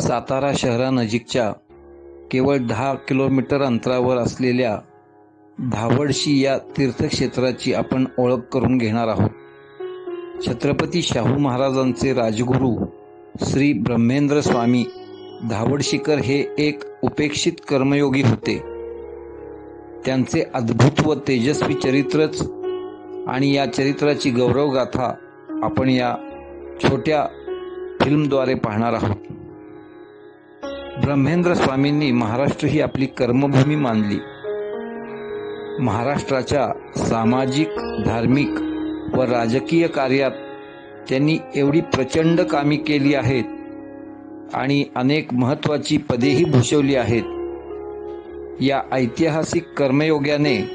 सातारा शहरानजीकच्या केवळ दहा किलोमीटर अंतरावर असलेल्या धावडशी या तीर्थक्षेत्राची आपण ओळख करून घेणार आहोत. छत्रपती शाहू महाराजांचे राजगुरू श्री ब्रह्मेंद्र स्वामी धावडशीकर हे एक उपेक्षित कर्मयोगी होते. त्यांचे अद्भुत व तेजस्वी चरित्रच आणि या चरित्राची गौरवगाथा आपण या छोट्या फिल्मद्वारे पाहणार आहोत. ब्रह्मेंद्र स्वामींनी महाराष्ट्र ही आपली कर्मभूमी मानली. महाराष्ट्राच्या सामाजिक धार्मिक व राजकीय कार्यात त्यांनी एवढी प्रचंड कामे केली आहेत आणि अनेक महत्वाची पदेही भूषवली आहेत. या ऐतिहासिक कर्मयोग्याने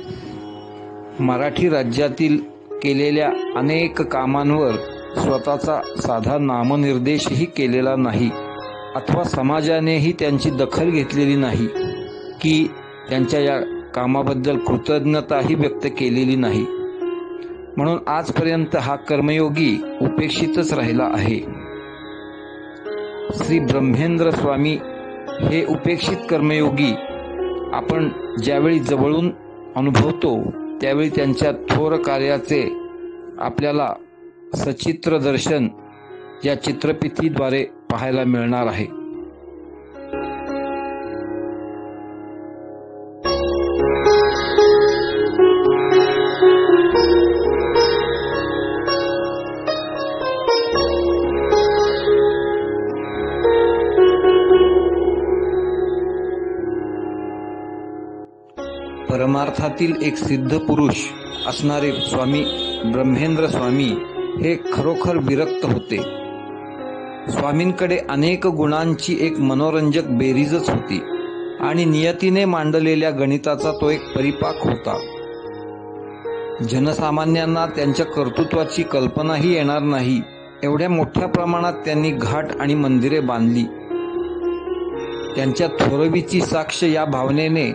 मराठी राज्यातील केलेल्या अनेक कामांवर स्वतःचा साधा नामनिर्देशही केलेला नाही. अथवा समाजानेही त्यांची दखल घेतलेली नाही की त्यांच्या या कामाबद्दल कृतज्ञताही व्यक्त केलेली नाही. म्हणून आजपर्यंत हा कर्मयोगी उपेक्षितच राहिला आहे. श्री ब्रह्मेंद्र स्वामी हे उपेक्षित कर्मयोगी आपण ज्यावेळी जवळून अनुभवतो त्यावेळी त्यांच्या थोर कार्याचे आपल्याला सचित्र दर्शन या चित्रपिथीद्वारे पाहायला मिळणार आहे. परमार्थातील एक सिद्ध पुरुष असणारे स्वामी ब्रह्मेंद्र स्वामी हे खरोखर विरक्त होते. स्वामींकडे अनेक गुणांची एक मनोरंजक बेरीजच होती आणि नियतीने मांडलेल्या गणिताचा तो एक परिपाक होता. जनसामान्यांना त्यांच्या कर्तृत्वाची कल्पनाही येणार नाही. एवढ्या मोठ्या प्रमाणात त्यांनी घाट आणि मंदिरे बांधली. त्यांच्या थोरवीची साक्ष या भावनेने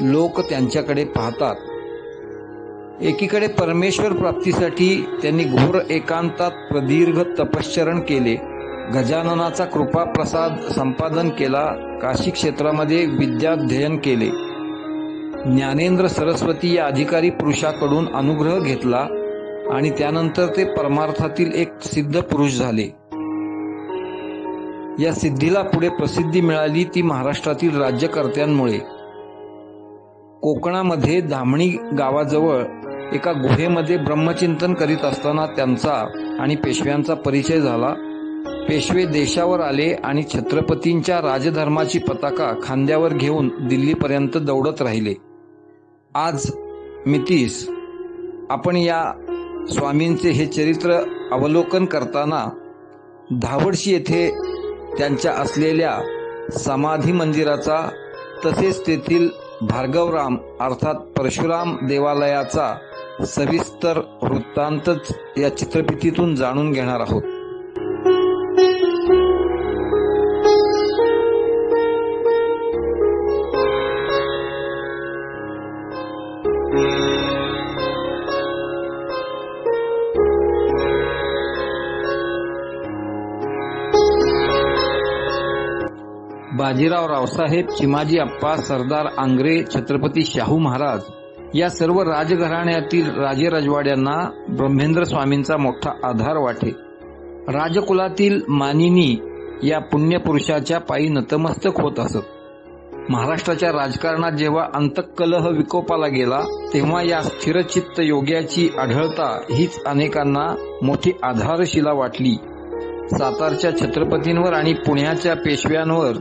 लोक त्यांच्याकडे पाहतात. एकीकडे परमेश्वर प्राप्तीसाठी त्यांनी घोर एकांतात प्रदीर्घ तपश्चरण केले. गजाननाचा कृपा प्रसाद संपादन केला काशी क्षेत्रामध्ये विद्याध्ययन केले. ज्ञानेंद्र सरस्वती या अधिकारी पुरुषाकडून अनुग्रह घेतला आणि त्यानंतर ते परमार्थातील एक सिद्ध पुरुष झाले. या सिद्धीला पुढे प्रसिद्धी मिळाली ती महाराष्ट्रातील राज्यकर्त्यांमुळे. कोकणामध्ये धामणी गावाजवळ एका गुहेमध्ये ब्रह्मचिंतन करीत असताना त्यांचा आणि पेशव्यांचा परिचय झाला. पेशवे देशावर आले आणि छत्रपतींच्या राजधर्माची पताका खांद्यावर घेऊन दिल्लीपर्यंत दौडत राहिले. आज मितीस आपण या स्वामींचे हे चरित्र अवलोकन करताना धावडशी येथे त्यांच्या असलेल्या समाधी मंदिराचा तसेच तेथील भार्गवराम अर्थात परशुराम देवालयाचा सविस्तर वृत्तांतच या चित्रफितीतून जाणून घेणार आहोत. बाजीराव रावसाहेब चिमाजी अप्पा सरदार आंग्रे छत्रपती शाहू महाराज या सर्व राजघराण्यातील राजे राजवाड्यांना ब्रह्मेंद्र स्वामींचा मोठा आधार वाटे. राजकुलातील मानिनी या पुण्यपुरुषाच्या पायी नतमस्तक होत असत. महाराष्ट्राच्या राजकारणात जेव्हा अंतकलह विकोपाला गेला तेव्हा या स्थिरचित्त योग्याची आढळता हीच अनेकांना मोठी आधारशिला वाटली. सातारच्या छत्रपतींवर आणि पुण्याच्या पेशव्यांवर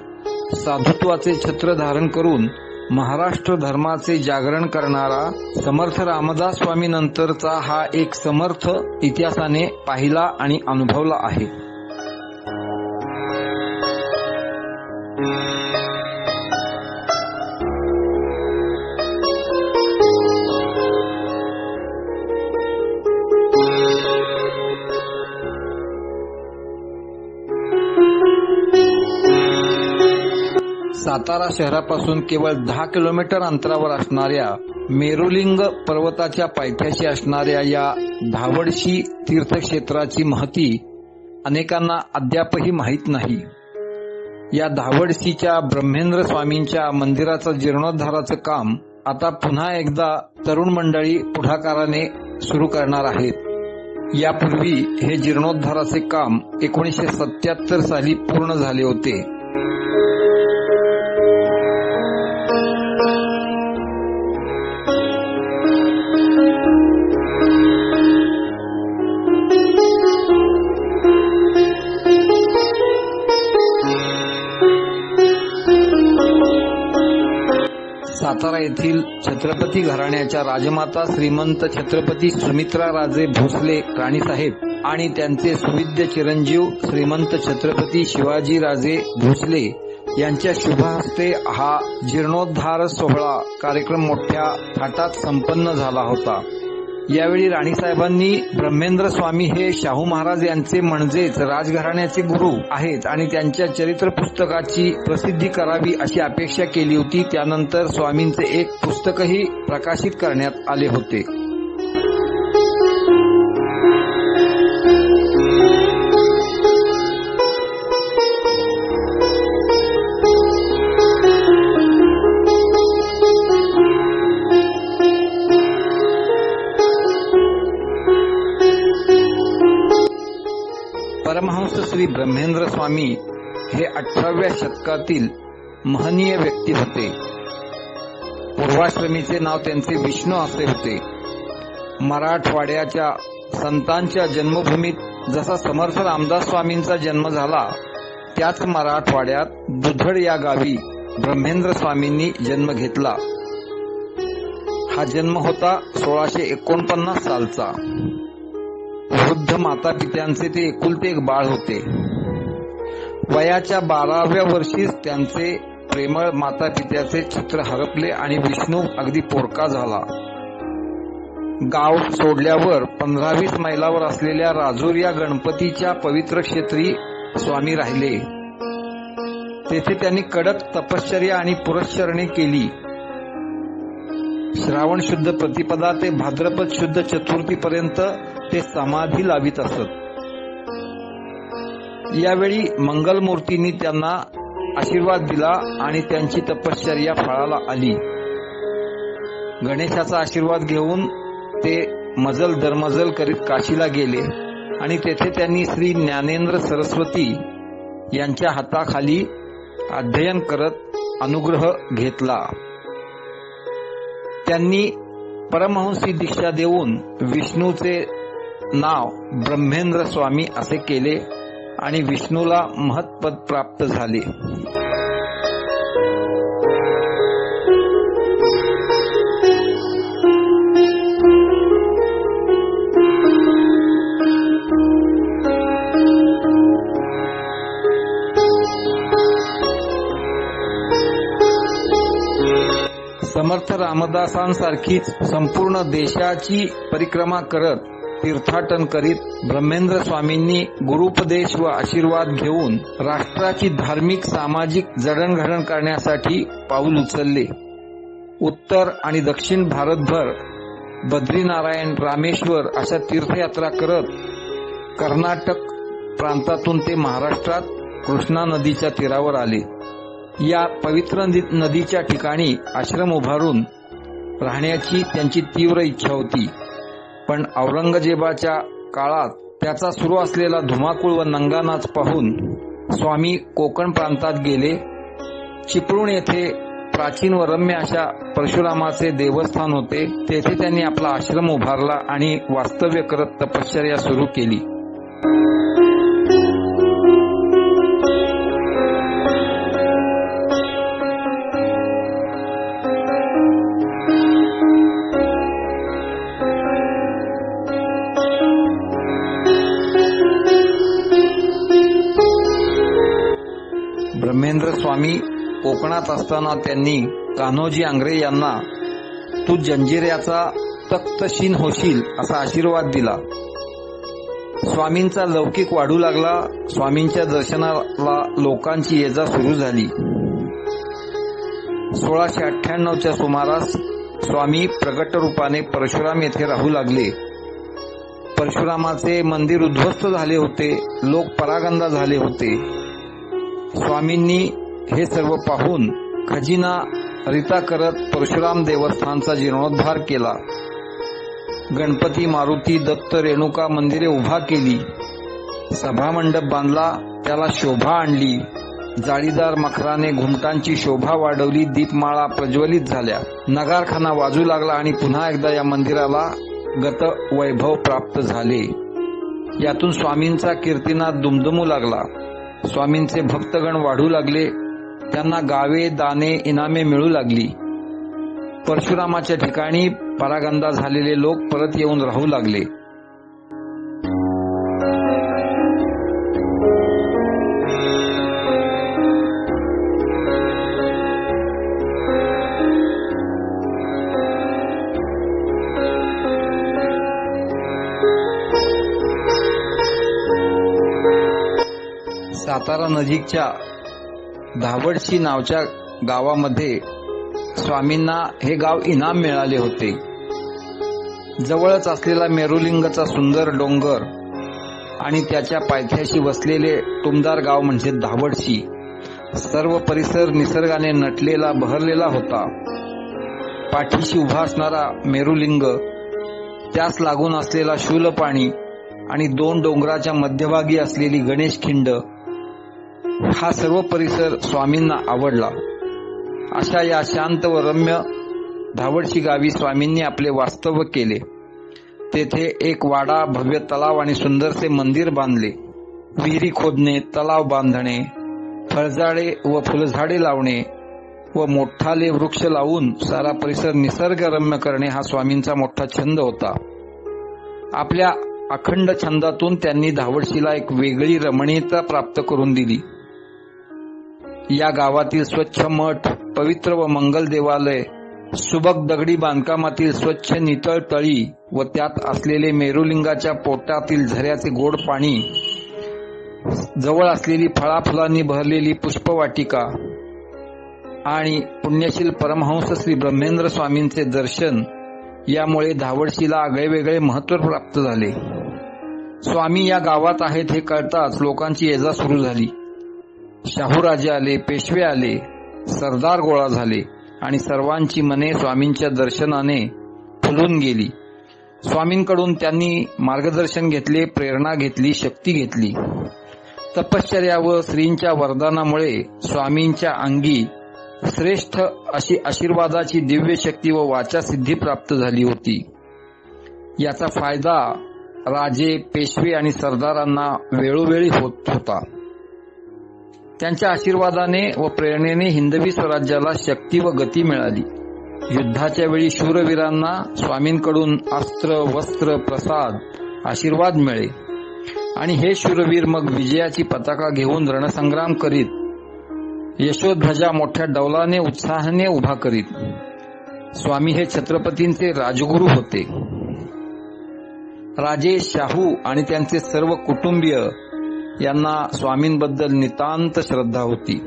साधुत्वाचे छत्र धारण करून महाराष्ट्र धर्माचे जागरण करणारा समर्थ रामदास स्वामी नंतरचा हा एक समर्थ इतिहासाने पाहिला आणि अनुभवला आहे. सातारा शहरापासून केवळ दहा किलोमीटर अंतरावर असणाऱ्या मेरुलिंग पर्वताच्या पायथ्याशी असणाऱ्या या धावडशी तीर्थक्षेत्राची महती अनेकांना अद्यापही माहीत नाही. या धावडशीच्या ब्रह्मेंद्र स्वामींच्या मंदिराचं जीर्णोद्धाराचं काम आता पुन्हा एकदा तरुण मंडळी पुढाकाराने सुरू करणार आहेत. यापूर्वी हे जीर्णोद्धाराचे काम एकोणीसशे सत्याहत्तर साली पूर्ण झाले होते. सातारा येथील छत्रपती घराण्याच्या राजमाता श्रीमंत छत्रपती सुमित्रा राजे भोसले राणीसाहेब आणि त्यांचे सुविद्य चिरंजीव श्रीमंत छत्रपती शिवाजी राजे भोसले यांच्या शुभहस्ते हा जीर्णोद्धार सोहळा कार्यक्रम मोठ्या थाटात संपन्न झाला होता. यावेळी राणीसाहेबांनी ब्रह्मेंद्र स्वामी हे शाहू महाराज यांचे म्हणजेच राजघराण्याचे गुरु आहेत आणि त्यांच्या चरित्र पुस्तकाची प्रसिद्धी करावी अशी अपेक्षा केली होती. त्यानंतर स्वामींचे एक पुस्तकही प्रकाशित करण्यात आले होते. स्वामी हे अठराव्या शतकातील महनीय व्यक्ती होते. पूर्वाश्रमीचे नाव त्यांचे विष्णू असे होते. मराठवाड्याच्या संतांच्या जन्मभूमीत जसा समर्थ रामदास स्वामींचा जन्म झाला त्याच मराठवाड्यात दुधड या गावी ब्रह्मेंद्र स्वामींनी जन्म घेतला. हा जन्म होता सोळाशे एकोणपन्नास सालचा. वृद्ध माता पित्यांचे ते एकुलते एक बाळ होते. वयाच्या बाराव्या वर्षीच त्यांचे प्रेमळ माता पित्याचे चित्र हरपले आणि विष्णू अगदी पोरका झाला. गाव सोडल्यावर पंधरा वीस मैलावर असलेल्या राजूर या गणपतीच्या पवित्र क्षेत्री स्वामी राहिले. तेथे त्यांनी कडक तपश्चर्या आणि पुरश्चरणे केली. श्रावण शुद्ध प्रतिपदा ते भाद्रपद शुद्ध चतुर्थी पर्यंत ते समाधी लावित असत. यावेळी मंगलमूर्तींनी त्यांना आशीर्वाद दिला आणि त्यांची तपश्चर्या फळाला आली. गणेशाचा आशीर्वाद घेऊन ते मजल दरमजल करीत काशीला गेले आणि तेथे त्यांनी श्री ज्ञानेंद्र सरस्वती यांच्या हाताखाली अध्ययन करत अनुग्रह घेतला. त्यांनी परमहंसी दीक्षा देऊन विष्णूचे नाव ब्रह्मेंद्र स्वामी असे केले. आणि विष्णूला महत्पद प्राप्त झाले. समर्थ रामदासांसारखीच संपूर्ण देशाची परिक्रमा करत तीर्थाटन करीत ब्रह्मेंद्र स्वामींनी गुरुपदेश व आशीर्वाद घेऊन राष्ट्राची धार्मिक सामाजिक जडणघडण करण्यासाठी पाऊल उचलले. उत्तर आणि दक्षिण भारतभर बद्रीनारायण रामेश्वर अशा तीर्थयात्रा करत कर्नाटक प्रांतातून ते महाराष्ट्रात कृष्णा नदीच्या तीरावर आले. या पवित्र नदीच्या ठिकाणी आश्रम उभारून राहण्याची त्यांची तीव्र इच्छा होती. पण औरंगजेबाच्या काळात त्याचा सुरू असलेला धुमाकूळ व नंगानाच पाहून स्वामी कोकण प्रांतात गेले. चिपळूण येथे प्राचीन व रम्य अशा परशुरामाचे देवस्थान होते. तेथे त्यांनी आपला आश्रम उभारला आणि वास्तव्य करत तपश्चर्या सुरू केली. स्वामी कोकणात असताना त्यांनी कान्होजी आंग्रे यांना तू जंजिऱ्याचा तख्तशीन होशील असा आशीर्वाद दिला. स्वामींचा लौकिक वाढू लागला. स्वामींच्या दर्शनाला लोकांची ये जा सुरू झाली. सोळाशे अठ्ठ्याण्णवच्या सुमारास स्वामी प्रगट रूपाने परशुराम येथे राहू लागले. परशुरामाचे मंदिर उद्ध्वस्त झाले होते. लोक परागंदा झाले होते. स्वामींनी हे सर्व पाहून खजिना रिता करत परशुराम देवस्थानचा जीर्णोद्धार केला. गणपती मारुती दत्त रेणुका मंदिरे उभा केली. सभामंडप बांधला त्याला शोभा आणली. जाळीदार मखराने घुमटांची शोभा वाढवली दीपमाळा प्रज्वलित झाल्या. नगारखाना वाजू लागला आणि पुन्हा एकदा या मंदिराला गत वैभव प्राप्त झाले. यातून स्वामींचा कीर्तिनाद दुमदुमू लागला. स्वामींचे भक्तगण वाढू लागले. त्यांना गावे दाने इनामे मिळू लागली. परशुरामाच्या ठिकाणी परागंदा झालेले लोक परत येऊन राहू लागले. सातारा नजीकच्या धावडशी नावच्या गावामध्ये स्वामींना हे गाव इनाम मिळाले होते. जवळच असलेला मेरुलिंगचा सुंदर डोंगर आणि त्याच्या पायथ्याशी वसलेले टुमदार गाव म्हणजे धावडशी सर्व परिसर निसर्गाने नटलेला बहरलेला होता. पाठीशी उभा असणारा मेरुलिंग त्यास लागून असलेला शूलपाणी आणि दोन डोंगराच्या मध्यभागी असलेली गणेश खिंड हा सर्व परिसर स्वामींना आवडला. अशा या शांत व रम्य धावडशी गावी स्वामींनी आपले वास्तव्य केले. तेथे एक वाडा भव्य तलाव आणि सुंदरसे मंदिर बांधले. विहिरी खोदणे तलाव बांधणे फळझाडे व फुलझाडे लावणे व मोठाले वृक्ष लावून सारा परिसर निसर्गरम्य करणे हा स्वामींचा मोठा छंद होता. आपल्या अखंड छंदातून त्यांनी धावडशीला एक वेगळी रमणीयता प्राप्त करून दिली. या गावातील स्वच्छ मठ पवित्र व मंगल देवालय सुबक दगडी बांधकामातील स्वच्छ नितळ तळी व त्यात असलेले मेरुलिंगाच्या पोटातील झऱ्याचे गोड पाणी जवळ असलेली फळाफुलांनी भरलेली पुष्पवाटिका आणि पुण्यशील परमहंस श्री ब्रह्मेंद्र स्वामींचे दर्शन यामुळे धावडशीला आगळेवेगळे महत्त्व प्राप्त झाले. स्वामी या गावात आहेत हे कळताच लोकांची येजा सुरू झाली. शाहूराजे आले पेशवे आले सरदार गोळा झाले आणि सर्वांची मने स्वामींच्या दर्शनाने फुलून गेली. स्वामींकडून त्यांनी मार्गदर्शन घेतले प्रेरणा घेतली शक्ती घेतली. तपश्चर्या व श्रींच्या वरदानामुळे स्वामींच्या अंगी श्रेष्ठ अशी आशीर्वादाची दिव्य शक्ती व वाचा सिद्धी प्राप्त झाली होती. याचा फायदा राजे पेशवे आणि सरदारांना वेळोवेळी होत होता. त्यांच्या आशीर्वादाने व प्रेरणेने हिंदवी स्वराज्याला शक्ती व गती मिळाली. युद्धाच्या वेळी शूरवीरांना स्वामींकडून अस्त्र वस्त्र प्रसाद आशीर्वाद मिळे. आणि हे शूरवीर मग विजयाची पताका घेऊन रणसंग्राम करीत यशोध्वजा मोठ्या डौलाने उत्साहाने उभा करीत. स्वामी हे छत्रपतींचे राजगुरू होते. राजे शाहू आणि त्यांचे सर्व कुटुंबीय यांना स्वामींबद्दल नितांत श्रद्धा होती.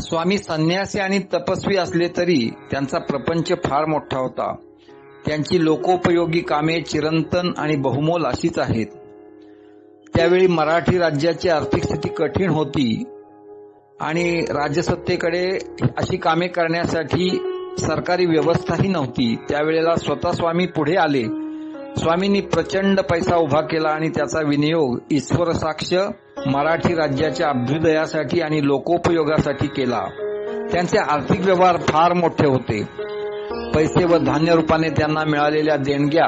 स्वामी संन्यासी आणि तपस्वी असले तरी त्यांचा प्रपंच फार मोठा होता. त्यांची लोकोपयोगी कामे चिरंतन आणि बहुमोल अशीच आहेत. त्यावेळी मराठी राज्याची आर्थिक स्थिती कठीण होती आणि राज्यसत्तेकडे अशी कामे करण्यासाठी सरकारी व्यवस्थाही नव्हती. त्यावेळेला स्वतः स्वामी पुढे आले. स्वामींनी प्रचंड पैसा उभा केला आणि त्याचा विनियोग ईश्वर साक्ष मराठी राज्याच्या अभ्युदयासाठी आणि लोकोपयोगासाठी केला. त्यांचे आर्थिक व्यवहार फार मोठे होते. पैसे व धान्य रूपाने त्यांना मिळालेल्या देणग्या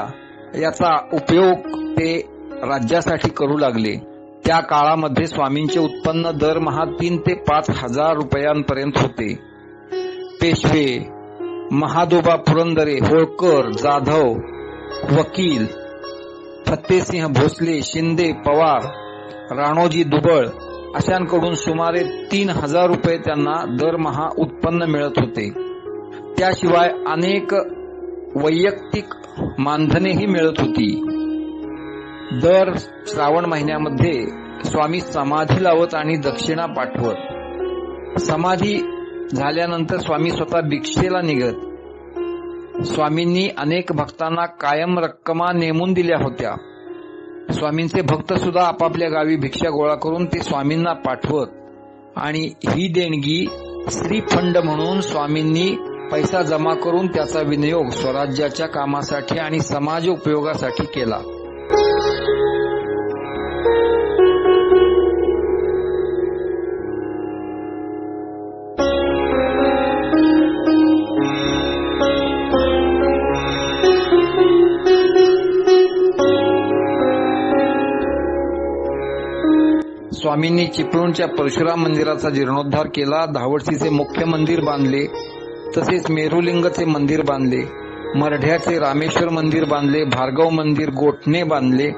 याचा उपयोग ते राज्यासाठी करू लागले. त्या काळामध्ये स्वामींचे उत्पन्न दरमहा तीन ते पाच हजार रुपयांपर्यंत होते. पेशवे महादोबा पुरंदरे होळकर जाधव वकील फत्तेसिंह भोसले शिंदे पवार राणोजी दुबळ अशांकडून सुमारे तीन हजार रुपये त्यांना दरमहा उत्पन्न मिळत होते. त्याशिवाय अनेक वैयक्तिक मानधनेही मिळत होती. दर श्रावण महिन्यामध्ये स्वामी समाधी लावत आणि दक्षिणा पाठवत. समाधी झाल्यानंतर स्वामी स्वतः भिक्षेला निघत. स्वामींनी अनेक भक्तांना कायम रक्कमा नेमून दिल्या होत्या. स्वामींचे भक्त सुद्धा आपापल्या गावी भिक्षा गोळा करून ते स्वामींना पाठवत आणि ही देणगी श्रीफंड म्हणून स्वामींनी पैसा जमा करून त्याचा विनियोग स्वराज्याच्या कामासाठी आणि समाज उपयोगासाठी केला. स्वामींनी चिपळूणच्या परशुराम मंदिराचा जीर्णोद्धार केला. धावडसीचे मुख्य मंदिर बांधले. तसेच मेरुलिंगचे मंदिर बांधले मरढ्याचे रामेश्वर मंदिर बांधले भार्गव मंदिर गोठणे बांधले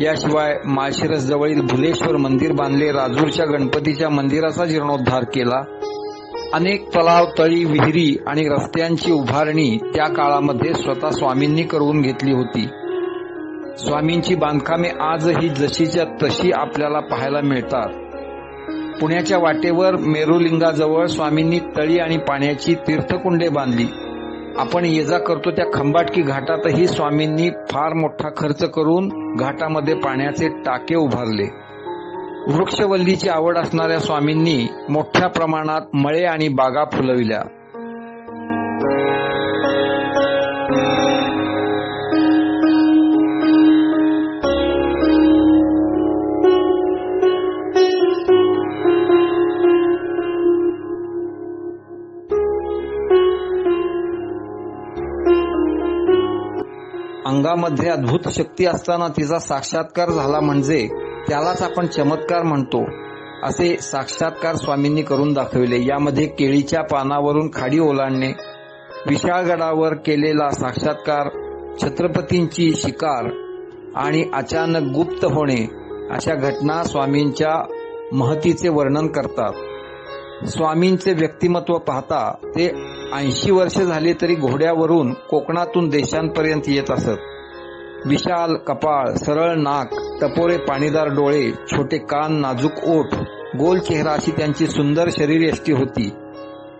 याशिवाय माळशिरस जवळील भुलेश्वर मंदिर बांधले राजूरच्या गणपतीच्या मंदिराचा जीर्णोद्धार केला. अनेक तलाव तळी विहिरी आणि रस्त्यांची उभारणी त्या काळामध्ये स्वतः स्वामींनी करून घेतली होती. स्वामींची बांधकामे आजही जशीच्या तशी आपल्याला पाहायला मिळतात. पुण्याच्या वाटेवर मेरुलिंगाजवळ स्वामींनी तळी आणि पाण्याची तीर्थकुंडे बांधली. आपण ये जा करतो त्या खंबाटकी घाटातही स्वामींनी फार मोठा खर्च करून घाटामध्ये पाण्याचे टाके उभारले. वृक्षवल्लीची आवड असणाऱ्या स्वामींनी मोठ्या प्रमाणात मळे आणि बागा फुलविल्या. अंगामध्ये अद्भुत शक्ती असताना तिचा साक्षात्कार झाला म्हणजे त्यालाच आपण चमत्कार म्हणतो. असे साक्षात्कार स्वामींनी करून दाखविले. यामध्ये केळीच्या पानावरून खाडी ओलांडणे विशाळगडावर केलेला साक्षात्कार छत्रपतींची शिकार आणि अचानक गुप्त होणे अशा घटना स्वामींच्या महतीचे वर्णन करतात. स्वामींचे व्यक्तिमत्व पाहता ते ऐंशी वर्ष झाले तरी घोड्यावरून कोकणातून देशांपर्यंत येत असत. विशाल कपाळ सरळ नाक टपोरे पाणीदार डोळे छोटे कान नाजूक ओठ गोल चेहरा अशी त्यांची सुंदर शरीरयष्टी होती.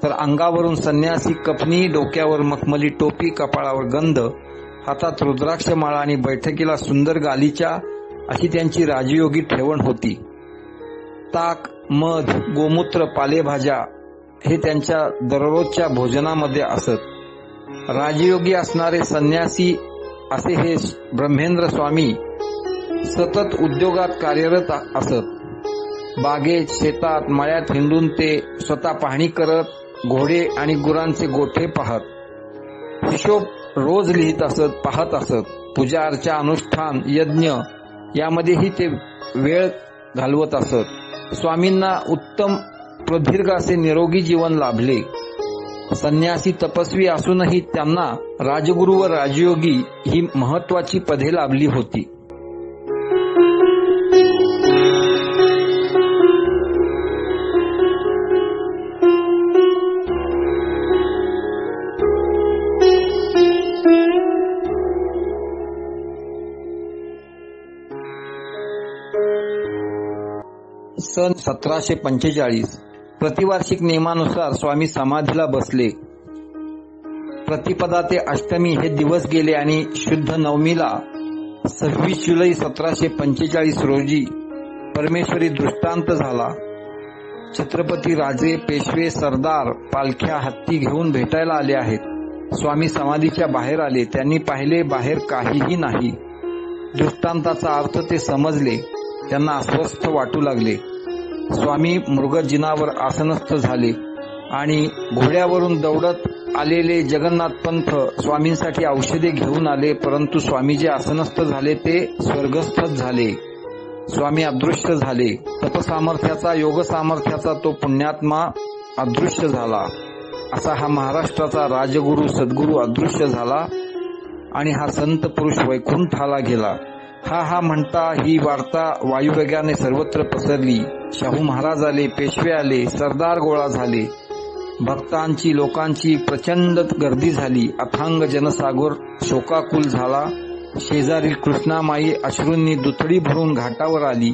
तर अंगावरून संन्यासी कपनी डोक्यावर मखमली टोपी कपाळावर गंध हातात रुद्राक्ष माळा आणि बैठकीला सुंदर गालीच्या अशी त्यांची राजयोगी ठेवण होती. ताक मध गोमूत्र पालेभाज्या हे त्यांच्या दररोजच्या भोजनामध्ये असत. राजयोगी असणारे संन्यासी असे हे ब्रह्मेंद्र स्वामी सतत उद्योगात कार्यरत असत. बागेत शेतात मळ्यात हिंडून ते स्वतः पाहणी करत घोडे आणि गुरांचे गोठे पाहत हिशोब रोज लिहित असत पाहत असत. पूजा अर्चा अनुष्ठान यज्ञ यामध्येही ते वेळ घालवत असत. स्वामींना उत्तम प्रदीर्घ असे निरोगी जीवन लाभले. संन्यासी तपस्वी असूनही त्यांना राजगुरू व राजयोगी ही महत्वाची पदे लाभली होती. सन सतराशे पंचेचाळीस. प्रतिवार्षिक नियमानुसार स्वामी समाधीला बसले. प्रतिपदा ते अष्टमी हे दिवस गेले आणि शुद्ध नवमीला सव्वीस जुलै सतराशे पंचेचाळीस रोजी परमेश्वरी दृष्टांत झाला. छत्रपती राजे पेशवे सरदार पालख्या हत्ती घेऊन भेटायला आले आहेत. स्वामी समाधीच्या बाहेर आले. त्यांनी पाहिले बाहेर काहीही नाही. दृष्टांताचा अर्थ ते समजले. त्यांना अस्वस्थ वाटू लागले. स्वामी मृगजिनावर आसनस्थ झाले आणि घोड्यावरून दौडत आलेले जगन्नाथ पंथ स्वामींसाठी औषधे घेऊन आले परंतु स्वामी जे आसनस्थ झाले ते स्वर्गस्थच झाले. स्वामी अदृश्य झाले. तपसामर्थ्याचा योग सामर्थ्याचा तो पुण्यात्मा अदृश्य झाला. असा हा महाराष्ट्राचा राजगुरू सद्गुरू अदृश्य झाला आणि हा संत पुरुष वैकुंठाला गेला. हा हा म्हणता ही वार्ता वायुवेगाने सर्वत्र पसरली. शाहू महाराज आले पेशवे आले सरदार गोळा झाले. भक्तांची लोकांची प्रचंड गर्दी झाली. अथांग जनसागर शोकाकुल झाला. शेजारील कृष्णामाई अश्रूंनी दुथडी भरून घाटावर आली.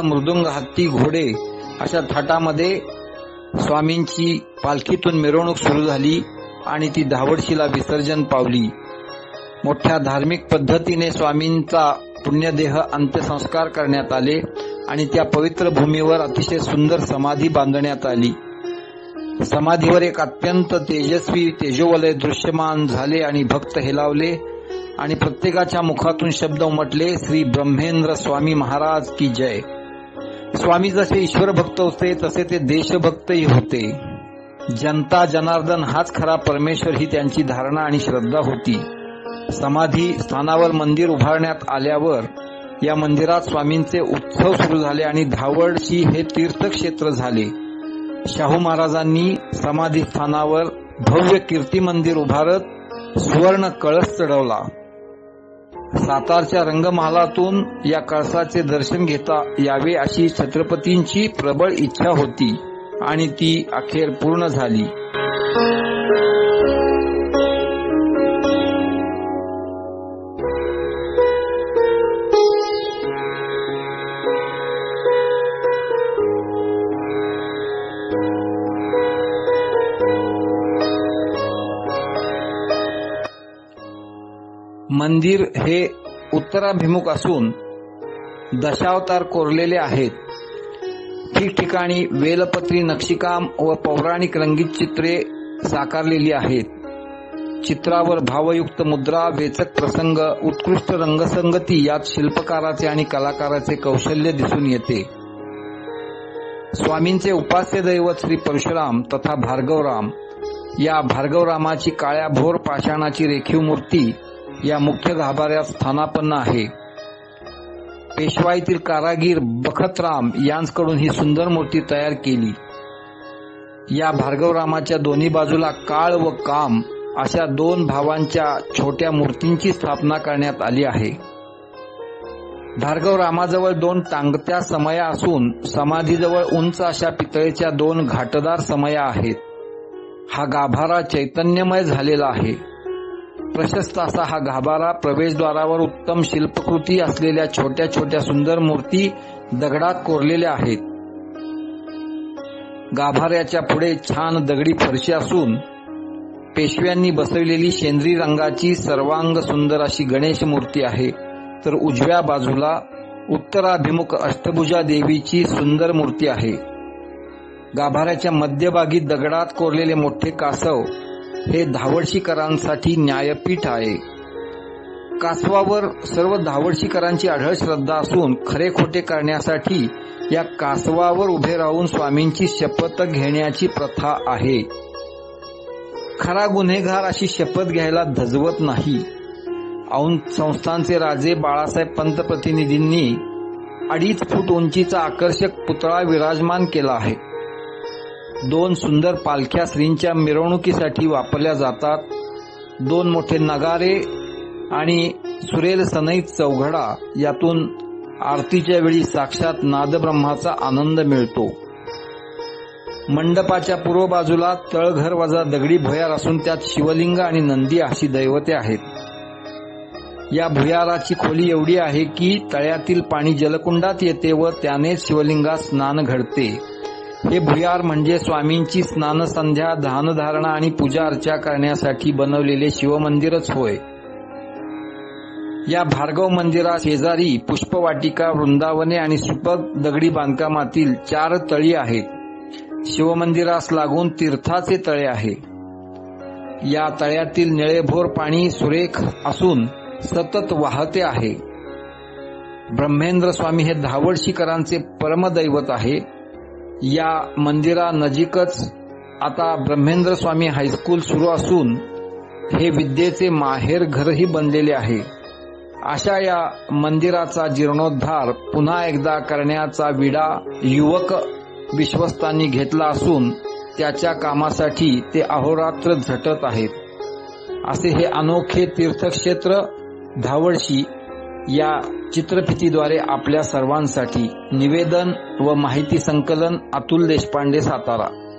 टाळ मृदुंग हत्ती घोडे अशा थाटामध्ये स्वामींची पालखीतून मिरवणूक सुरू झाली आणि ती धावडशीला विसर्जन पावली. मोठ्या धार्मिक पद्धतीने स्वामींचा पुण्यदेह अंत्यसंस्कार करण्यात आले आणि त्या पवित्र भूमीवर अतिशय सुंदर समाधी बांधण्यात आली. समाधीवर एक अत्यंत तेजस्वी तेजोवलय दृश्यमान झाले आणि भक्त हेलावले आणि प्रत्येकाच्या मुखातून शब्द उमटले श्री ब्रह्मेंद्र स्वामी महाराज की जय. स्वामी जसे ईश्वर भक्त होते तसे ते देशभक्तही होते. जनता जनार्दन हाच खरा परमेश्वर ही त्यांची धारणा आणि श्रद्धा होती. समाधी स्थानावर मंदिर उभारण्यात आल्यावर या मंदिरात स्वामींचे उत्सव सुरू झाले आणि धावडशी हे तीर्थक्षेत्र झाले. शाहू महाराजांनी समाधी स्थानावर भव्य कीर्ती मंदिर उभारत सुवर्ण कळस चढवला. सातारच्या रंगमहालातून या कळसाचे दर्शन घेता यावे अशी छत्रपतींची प्रबळ इच्छा होती आणि ती अखेर पूर्ण झाली. मंदिर हे उत्तराभिमुख असून दशावतार कोरलेले आहेत. ठिकठिकाणी वेलपत्री नक्षीकाम व पौराणिक रंगीत चित्रे साकारलेली आहेत. चित्रावर भावयुक्त मुद्रा वेचक प्रसंग उत्कृष्ट रंगसंगती यात शिल्पकाराचे आणि कलाकाराचे कौशल्य दिसून येते. स्वामींचे उपास्य दैवत श्री परशुराम तथा भार्गवराम. या भार्गवरामाची काळ्या भोर पाषाणाची रेखीव मूर्ती या मुख्य गाभाऱ्यात स्थानापन्न आहे. पेशवाईतील कारागीर बखतराम यांकडून ही सुंदर मूर्ती तयार केली. या भार्गवरामाच्या दोन्ही बाजूला काळ व काम अशा दोन भावांच्या छोट्या मूर्तींची स्थापना करण्यात आली आहे. भार्गवरामाजवळ दोन टांगत्या समया असून समाधीजवळ उंच अशा पितळेच्या दोन घाटदार समया आहेत. हा गाभारा चैतन्यमय झालेला आहे. प्रशस्त असा हा गाभारा प्रवेशद्वारावर उत्तम शिल्पकृती असलेल्या छोट्या छोट्या सुंदर मूर्ती दगडात कोरलेल्या आहेत. गाभाऱ्याच्या पुढे छान दगडी फरशी असून पेशव्यांनी बसवलेली शेंद्री रंगाची सर्वांग सुंदर अशी गणेश मूर्ती आहे. तर उजव्या बाजूला उत्तराभिमुख अष्टभुजा देवीची सुंदर मूर्ती आहे. गाभाऱ्याच्या मध्यभागी दगडात कोरलेले मोठे कासव हे धावडशीकरांसाठी न्यायपीठ आहे. कासवावर सर्व धावडशीकरांची आढळ श्रद्धा असून खरे खोटे करण्यासाठी या कासवावर उभे राहून स्वामींची शपथ घेण्याची प्रथा आहे. खरा गुन्हेगार अशी शपथ घ्यायला धजवत नाही. औंध संस्थानचे राजे बाळासाहेब पंतप्रतिनिधींनी अडीच फूट उंचीचा आकर्षक पुतळा विराजमान केला आहे. दोन सुंदर पालख्या श्रींच्या मिरवणुकीसाठी वापरल्या जातात. दोन मोठे नगारे आणि सुरेल सनईत चौघडा यातून आरतीच्या वेळी साक्षात नादब्रह्माचा आनंद मिळतो. मंडपाच्या पूर्व बाजूला तळघर वजा दगडी भुयार असून त्यात शिवलिंग आणि नंदी अशी दैवते आहेत. या भुयाराची खोली एवढी आहे की तळ्यातील पाणी जलकुंडात येते व त्याने शिवलिंगात स्नान घडते. हे भुयार म्हणजे स्वामींची स्नानसंध्या धानधारणा आणि पूजा अर्चा करण्यासाठी बनवलेले शिवमंदिरच होय. या भार्गव मंदिरा शेजारी पुष्पवाटिका वृंदावने आणि सुपक दगडी बांधकामातील चार तळी आहेत. शिवमंदिरास लागून तीर्थाचे तळे आहे. या तळ्यातील निळेभोर पाणी सुरेख असून सतत वाहते आहे. ब्रह्मेंद्र स्वामी हे धावडशीकरांचे परमदैवत आहे. या मंदिरानजीकच आता ब्रह्मेंद्र स्वामी हायस्कूल सुरू असून हे विद्येचे माहेर घरही बनलेले आहे. अशा या मंदिराचा जीर्णोद्धार पुन्हा एकदा करण्याचा विडा युवक विश्वस्तांनी घेतला असून त्याच्या कामासाठी ते अहोरात्र झटत आहेत. असे हे अनोखे तीर्थक्षेत्र धावडशी या चित्रफितीद्वारे आपल्या सर्वांसाठी निवेदन व माहिती संकलन अतुल देशपांडे सातारा.